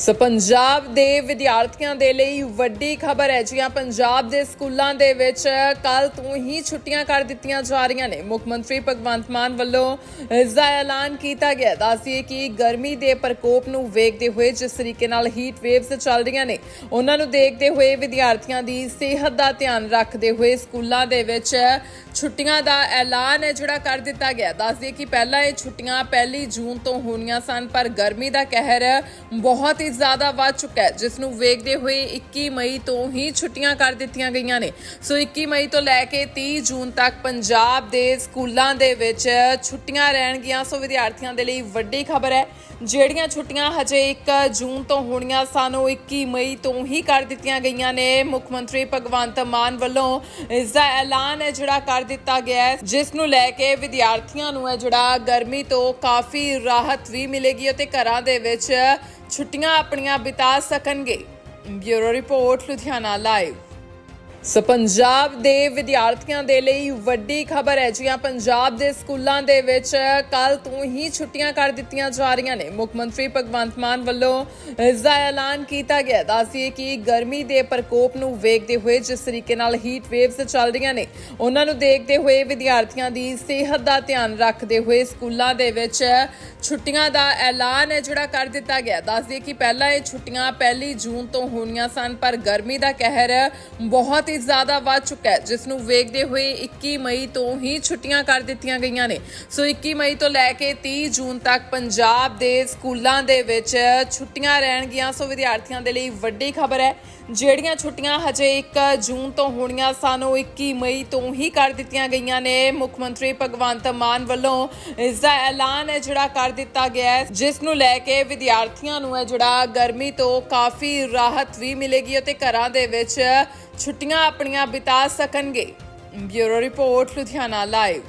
ਸੋ ਪੰਜਾਬ ਦੇ ਵਿਦਿਆਰਥੀਆਂ ਦੇ ਲਈ ਵੱਡੀ ਖਬਰ ਹੈ ਜੀਆਂ ਪੰਜਾਬ ਦੇ ਸਕੂਲਾਂ ਦੇ ਵਿੱਚ ਕੱਲ ਤੋਂ ਹੀ ਛੁੱਟੀਆਂ ਕਰ ਦਿੱਤੀਆਂ ਜਾ ਰਹੀਆਂ ਨੇ। ਮੁੱਖ ਮੰਤਰੀ ਭਗਵੰਤ ਮਾਨ ਵੱਲੋਂ ਇਸ ਦਾ ਐਲਾਨ ਕੀਤਾ ਗਿਆ। ਦੱਸਿਏ ਕਿ ਗਰਮੀ ਦੇ ਪ੍ਰਕੋਪ ਨੂੰ ਵੇਖਦੇ ਹੋਏ ਜਿਸ ਤਰੀਕੇ ਨਾਲ ਹੀਟ ਵੇਵਸ ਚੱਲ ਰਹੀਆਂ ਨੇ, ਉਹਨਾਂ ਨੂੰ ਦੇਖਦੇ ਹੋਏ ਵਿਦਿਆਰਥੀਆਂ ਦੀ ਸਿਹਤ ਦਾ ਧਿਆਨ ਰੱਖਦੇ ਹੋਏ ਸਕੂਲਾਂ ਦੇ ਵਿੱਚ ਛੁੱਟੀਆਂ ਦਾ ਐਲਾਨ ਹੈ ਜਿਹੜਾ ਕਰ ਦਿੱਤਾ ਗਿਆ। ਦੱਸਦੇ ਕਿ ਪਹਿਲਾਂ ਇਹ ਛੁੱਟੀਆਂ ਪਹਿਲੀ ਜੂਨ ਤੋਂ ਹੋਣੀਆਂ ਸਨ, ਪਰ ਗਰਮੀ ਦਾ ਕਹਿਰ ਬਹੁਤ ਹੀ ਜ਼ਿਆਦਾ ਵੱਧ ਚੁੱਕਾ ਹੈ, ਜਿਸ ਨੂੰ ਵੇਖਦੇ ਹੋਏ 21 ਮਈ ਤੋਂ ਹੀ ਛੁੱਟੀਆਂ ਕਰ ਦਿੱਤੀਆਂ ਗਈਆਂ ਨੇ। ਸੋ 21 ਮਈ ਤੋਂ ਲੈ ਕੇ 30 ਜੂਨ ਤੱਕ ਪੰਜਾਬ ਦੇ ਸਕੂਲਾਂ ਦੇ ਵਿੱਚ ਛੁੱਟੀਆਂ ਰਹਿਣਗੀਆਂ। ਸੋ ਵਿਦਿਆਰਥੀਆਂ ਦੇ ਲਈ ਵੱਡੀ ਖਬਰ ਹੈ, ਜਿਹੜੀਆਂ ਛੁੱਟੀਆਂ ਹਜੇ 1 ਜੂਨ ਤੋਂ ਹੋਣੀਆਂ ਸਨ, ਉਹ 21 ਮਈ ਤੋਂ ਹੀ ਕਰ ਦਿੱਤੀਆਂ ਗਈਆਂ ਨੇ। ਮੁੱਖ ਮੰਤਰੀ ਭਗਵੰਤ ਮਾਨ ਵੱਲੋਂ ਇਸ ਦਾ ਐਲਾਨ ਹੈ ਜਿਹੜਾ ਕਰ ਦਿੱਤਾ ਗਿਆ ਹੈ, ਜਿਸ ਨੂੰ ਲੈ ਕੇ ਵਿਦਿਆਰਥੀਆਂ ਨੂੰ ਹੈ ਜਿਹੜਾ ਗਰਮੀ ਤੋਂ ਕਾਫੀ ਰਾਹਤ ਵੀ ਮਿਲੇਗੀ ਅਤੇ ਘਰਾਂ ਦੇ ਵਿੱਚ ਛੁੱਟੀਆਂ ਆਪਣੀਆਂ ਬਿਤਾ ਸਕਣਗੇ। Bureau report Ludhiana live. So Punjab ਦੇ ਵਿਦਿਆਰਥੀਆਂ ਦੇ ਲਈ ਵੱਡੀ ਖਬਰ ਹੈ ਜੀਆਂ ਪੰਜਾਬ ਦੇ ਸਕੂਲਾਂ ਦੇ ਵਿੱਚ ਕੱਲ ਤੋਂ ਹੀ ਛੁੱਟੀਆਂ ਕਰ ਦਿੱਤੀਆਂ ਜਾ ਰਹੀਆਂ ਨੇ। ਮੁੱਖ ਮੰਤਰੀ ਭਗਵੰਤ ਮਾਨ ਵੱਲੋਂ ਇਸ ਦਾ ਐਲਾਨ ਕੀਤਾ ਗਿਆ ਦੱਸਿਏ ਕਿ ਗਰਮੀ ਦੇ ਪ੍ਰਕੋਪ ਨੂੰ ਵੇਖਦੇ ਹੋਏ ਜਿਸ ਤਰੀਕੇ ਨਾਲ ਹੀਟ ਵੇਵਸ ਚੱਲ ਰਹੀਆਂ ਨੇ, ਉਹਨਾਂ ਨੂੰ ਦੇਖਦੇ ਹੋਏ ਵਿਦਿਆਰਥੀਆਂ ਦੀ ਸਿਹਤ ਦਾ ਧਿਆਨ ਰੱਖਦੇ ਹੋਏ ਸਕੂਲਾਂ ਦੇ ਵਿੱਚ ਛੁੱਟੀਆਂ ਦਾ ਐਲਾਨ ਹੈ ਜਿਹੜਾ ਕਰ ਦਿੱਤਾ ਗਿਆ ਦੱਸਦੇ ਕਿ ਪਹਿਲਾਂ ਇਹ ਛੁੱਟੀਆਂ ਪਹਿਲੀ ਜੂਨ ਤੋਂ ਹੋਣੀਆਂ ਸਨ, ਪਰ ਗਰਮੀ ਦਾ ਕਹਿਰ ਬਹੁਤ ਬਹੁਤ ਹੀ ਜ਼ਿਆਦਾ ਵੱਧ ਚੁੱਕਾ ਹੈ, ਜਿਸ ਨੂੰ ਵੇਖਦੇ ਹੋਏ 21 ਮਈ ਤੋਂ ਹੀ ਛੁੱਟੀਆਂ ਕਰ ਦਿੱਤੀਆਂ ਗਈਆਂ ਨੇ। ਸੋ 21 ਮਈ ਤੋਂ ਲੈ ਕੇ 30 ਜੂਨ ਤੱਕ ਪੰਜਾਬ ਦੇ ਸਕੂਲਾਂ ਦੇ ਵਿੱਚ ਛੁੱਟੀਆਂ ਰਹਿਣਗੀਆਂ। ਸੋ ਵਿਦਿਆਰਥੀਆਂ ਦੇ ਲਈ ਵੱਡੀ ਖਬਰ ਹੈ, ਜਿਹੜੀਆਂ ਛੁੱਟੀਆਂ ਹਜੇ 1 ਜੂਨ ਤੋਂ ਹੋਣੀਆਂ ਸਨ, ਉਹ 21 ਮਈ ਤੋਂ ਹੀ ਕਰ ਦਿੱਤੀਆਂ ਗਈਆਂ ਨੇ। ਮੁੱਖ ਮੰਤਰੀ ਭਗਵੰਤ ਮਾਨ ਵੱਲੋਂ ਇਸ ਦਾ ਐਲਾਨ ਹੈ, ਜਿਹੜਾ ਕਰ ਦਿੱਤਾ ਗਿਆ ਹੈ, ਜਿਸ ਨੂੰ ਲੈ ਕੇ ਵਿਦਿਆਰਥੀਆਂ ਨੂੰ ਹੈ ਜਿਹੜਾ ਗਰਮੀ ਤੋਂ ਕਾਫੀ ਰਾਹਤ ਵੀ ਮਿਲੇਗੀ ਅਤੇ ਘਰਾਂ ਦੇ ਵਿੱਚ ਛੁੱਟੀਆਂ ਆਪਣੀਆਂ ਬਿਤਾ ਸਕਣਗੇ। Bureau report Ludhiana live.